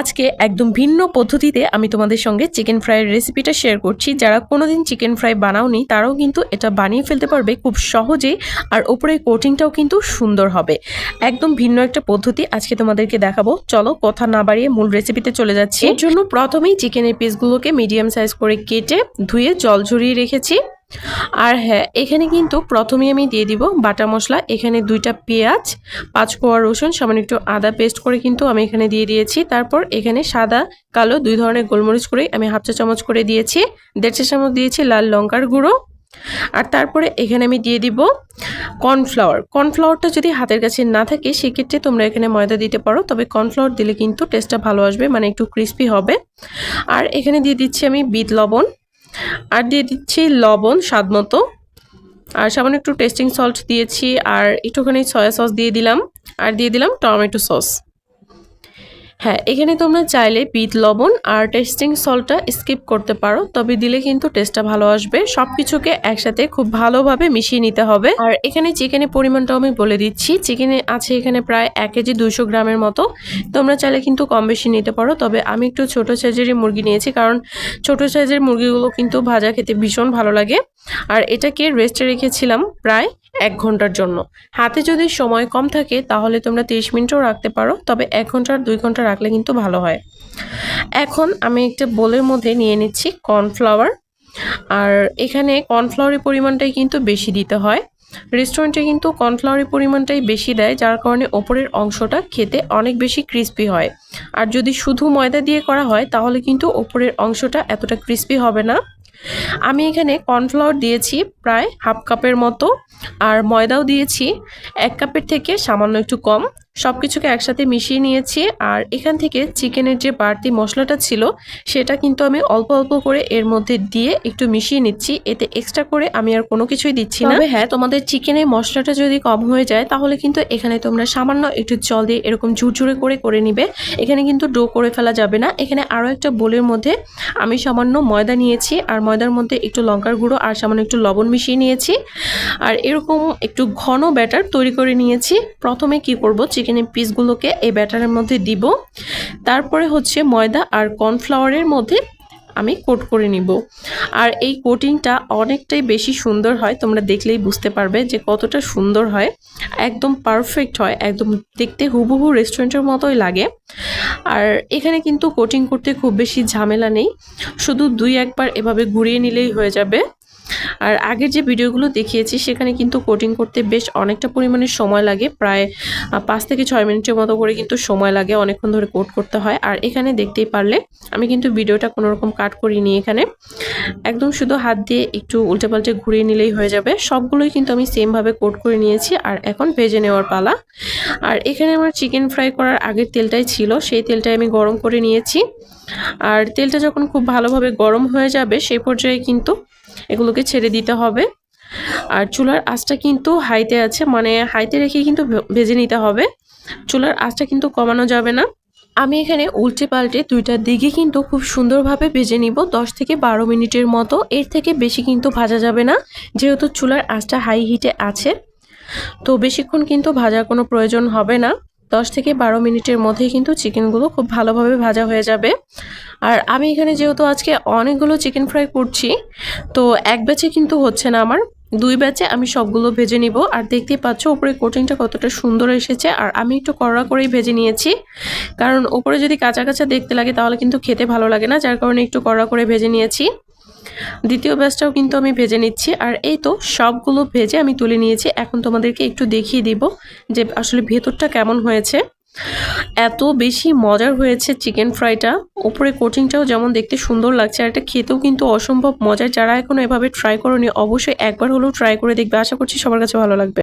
আজকে একদম ভিন্ন পদ্ধতিতে আমি তোমাদের সঙ্গে চিকেন ফ্রাইয়ের রেসিপিটা শেয়ার করছি। যারা কোনোদিন চিকেন ফ্রাই বানাওনি, তারাও কিন্তু এটা বানিয়ে ফেলতে পারবে খুব সহজেই আর ওপরের কোটিংটাও কিন্তু সুন্দর হবে। একদম ভিন্ন একটা পদ্ধতি আজকে তোমাদেরকে দেখাবো। চলো কথা না বাড়িয়ে মূল রেসিপিতে চলে যাচ্ছি। এর জন্য প্রথমেই চিকেনের পিসগুলোকে মিডিয়াম সাইজ করে কেটে ধুয়ে জল ঝরিয়ে রেখেছি। আর হ্যাঁ এখানে কিন্তু প্রথমে আমি দিয়ে দিব বাটা মশলা। এখানে দুইটা পেঁয়াজ, পাঁচ কোয়া রসুন, সামান্য একটু আদা পেস্ট করে কিন্তু আমি এখানে দিয়ে দিয়েছি। তারপর এখানে সাদা, কালো, দুই ধরনের গোলমরিচ করে আমি হাফ চা চামচ করে দিয়েছি। দেড় চা চামচ দিয়েছি লাল লঙ্কার গুঁড়ো। আর তারপরে এখানে আমি দিয়ে দিব কর্নফ্লাওয়ার। কর্নফ্লাওয়ারটা যদি হাতের কাছে না থাকে, সেক্ষেত্রে তোমরা এখানে ময়দা দিতে পারো। তবে কর্নফ্লাওয়ার দিলে কিন্তু টেস্টটা ভালো আসবে মানে একটু ক্রিস্পি হবে। আর এখানে দিয়ে দিচ্ছি আমি বিট লবণ। আর দিয়ে দিচ্ছি লবণ স্বাদ মতো। আর সামান্য একটু টেস্টিং সল্ট দিয়েছি, আর একটুখানি সয়া সস দিয়ে দিলাম। আর দিয়ে দিলাম টমেটো সস হ্যাঁ এখানে তোমরা চাইলে বিট, লবণ আর টেস্টিং সল্টটা স্কিপ করতে পারো, তবে দিলে কিন্তু টেস্টটা ভালো আসবে। সব কিছুকে একসাথে খুব ভালোভাবে মিশিয়ে নিতে হবে। আর এখানে চিকেনের পরিমাণটাও আমি বলে দিচ্ছি। চিকেনে আছে এখানে প্রায় এক কেজি দুইশো গ্রামের মতো। তোমরা চাইলে কিন্তু কম বেশি নিতে পারো, তবে আমি একটু ছোট সাইজেরই মুরগি নিয়েছি, কারণ ছোট সাইজের মুরগিগুলো কিন্তু ভাজা খেতে ভীষণ ভালো লাগে। আর এটাকে রেস্টে রেখেছিলাম প্রায় এক ঘণ্টার জন্য। হাতে যদি সময় কম থাকে, তাহলে তোমরা তিরিশ মিনিটও রাখতে পারো, তবে এক ঘণ্টার দুই ঘণ্টা রাখলে কিন্তু ভালো হয়। এখন আমি একটা বোলের মধ্যে নিয়ে নিচ্ছি কর্নফ্লাওয়ার। আর এখানে কর্নফ্লাওয়ারের পরিমাণটাই কিন্তু বেশি দিতে হয়। রেস্টুরেন্টে কিন্তু কর্নফ্লাওয়ারের পরিমাণটাই বেশি দেয়, যার কারণে ওপরের অংশটা খেতে অনেক বেশি ক্রিস্পি হয়। আর যদি শুধু ময়দা দিয়ে করা হয়, তাহলে কিন্তু ওপরের অংশটা এতটা ক্রিস্পি হবে না। আমি এখানে কর্নফ্লাওয়ার দিয়েছি প্রায় হাফ কাপের মতো, আর ময়দাও দিয়েছি এক কাপের থেকে সামান্য একটু কম। সব কিছুকে একসাথে মিশিয়ে নিয়েছি আর এখান থেকে চিকেনের যে বাড়তি মশলাটা ছিল, সেটা কিন্তু আমি অল্প অল্প করে এর মধ্যে দিয়ে একটু মিশিয়ে নিচ্ছি। এতে এক্সট্রা করে আমি আর কোনো কিছুই দিচ্ছি না। হ্যাঁ তোমাদের চিকেনের মশলাটা যদি কম হয়ে যায়, তাহলে কিন্তু এখানে তোমরা সামান্য একটু জল দিয়ে এরকম ঝুরঝুরে করে করে নিবে। এখানে কিন্তু ডো করে ফেলা যাবে না। এখানে আরও একটা বোলের মধ্যে আমি সামান্য ময়দা নিয়েছি আর ময়দার মধ্যে একটু লঙ্কার গুঁড়ো আর সামান্য একটু লবণ মিশিয়ে নিয়েছি। আর এরকম একটু ঘন ব্যাটার তৈরি করে নিয়েছি। প্রথমে কি করব? চিকেনের পিসগুলোকে এই ব্যাটারের মধ্যে দিব। তারপরে হচ্ছে ময়দা আর কর্নফ্লাওয়ারের মধ্যে আমি কোট করে নিব। আর এই কোটিংটা অনেকটাই বেশি সুন্দর হয়, তোমরা দেখলেই বুঝতে পারবে যে কতটা সুন্দর হয়। একদম পারফেক্ট হয়, একদম দেখতে হুবহু রেস্টুরেন্টের মতোই লাগে। আর এখানে কিন্তু কোটিং করতে খুব বেশি ঝামেলা নেই, শুধু দুই একবার এভাবে ঘুরিয়ে নিলেই হয়ে যাবে। আর আগের যে ভিডিওগুলো দেখিয়েছি, সেখানে কিন্তু কোটিং করতে বেশ অনেকটা পরিমাণে সময় লাগে। প্রায় পাঁচ থেকে ছয় মিনিটের মতো করে কিন্তু সময় লাগে অনেকক্ষণ ধরে কোট করতে হয়। আর এখানে দেখতেই পারলে, আমি কিন্তু ভিডিওটা কোনোরকম কাট করিনি এখানে। একদম শুধু হাত দিয়ে একটু উল্টে পাল্টে ঘুরিয়ে নিলেই হয়ে যাবে। সবগুলোই কিন্তু আমি সেমভাবে কোট করে নিয়েছি আর এখন ভেজে নেওয়ার পালা। আর এখানে আমার চিকেন ফ্রাই করার আগের তেলটাই ছিল। সেই তেলটাই আমি গরম করে নিয়েছি। আর তেলটা যখন খুব ভালোভাবে গরম হয়ে যাবে, সেই পর্যায়ে কিন্তু এগুলোকে ছেড়ে দিতে হবে। আর চুলার আঁচটা কিন্তু হাইতে আছে মানে হাইতে রেখে কিন্তু ভেজে নিতে হবে। চুলার আঁচটা কিন্তু কমানো যাবে না। আমি এখানে উল্টে পাল্টে দুইটার দিকে কিন্তু খুব সুন্দরভাবে ভেজে নিব, দশ থেকে বারো মিনিটের মতো। এর থেকে বেশি কিন্তু ভাজা যাবে না, যেহেতু চুলার আঁচটা হাই হিটে আছে। তো বেশিক্ষণ কিন্তু ভাজার কোনো প্রয়োজন হবে না। দশ থেকে বারো মিনিটের মধ্যেই কিন্তু চিকেনগুলো খুব ভালোভাবে ভাজা হয়ে যাবে। আর আমি এখানে যেহেতু আজকে অনেকগুলো চিকেন ফ্রাই করছি, তো এক ব্যাচে কিন্তু হচ্ছে না আমার। দুই ব্যাচে আমি সবগুলো ভেজে নিব। আর দেখতেই পাচ্ছ উপরে কোটিংটা কতটা সুন্দর এসেছে। আর আমি একটু কড়া করেই ভেজে নিয়েছি। কারণ উপরে যদি কাঁচা কাঁচা দেখতে লাগে তাহলে কিন্তু খেতে ভালো লাগে না। যার কারণে একটু কড়া করে ভেজে নিয়েছি। দ্বিতীয় ব্যাচটাও কিন্তু আমি ভেজে নিচ্ছি। আর এই তো সবগুলো ভেজে আমি তুলে নিয়েছি। এখন তোমাদেরকে একটু দেখিয়ে দিব যে আসলে ভেতরটা কেমন হয়েছে। এত বেশি মজার হয়েছে চিকেন ফ্রাইটা উপরে কোটিংটাও যেমন দেখতে সুন্দর লাগছে, আর এটা খেতেও কিন্তু অসম্ভব মজার। যারা এখনও এভাবে ট্রাই করনি, অবশ্যই একবার হলেও ট্রাই করে দেখবে। আশা করছি সবার কাছে ভালো লাগবে।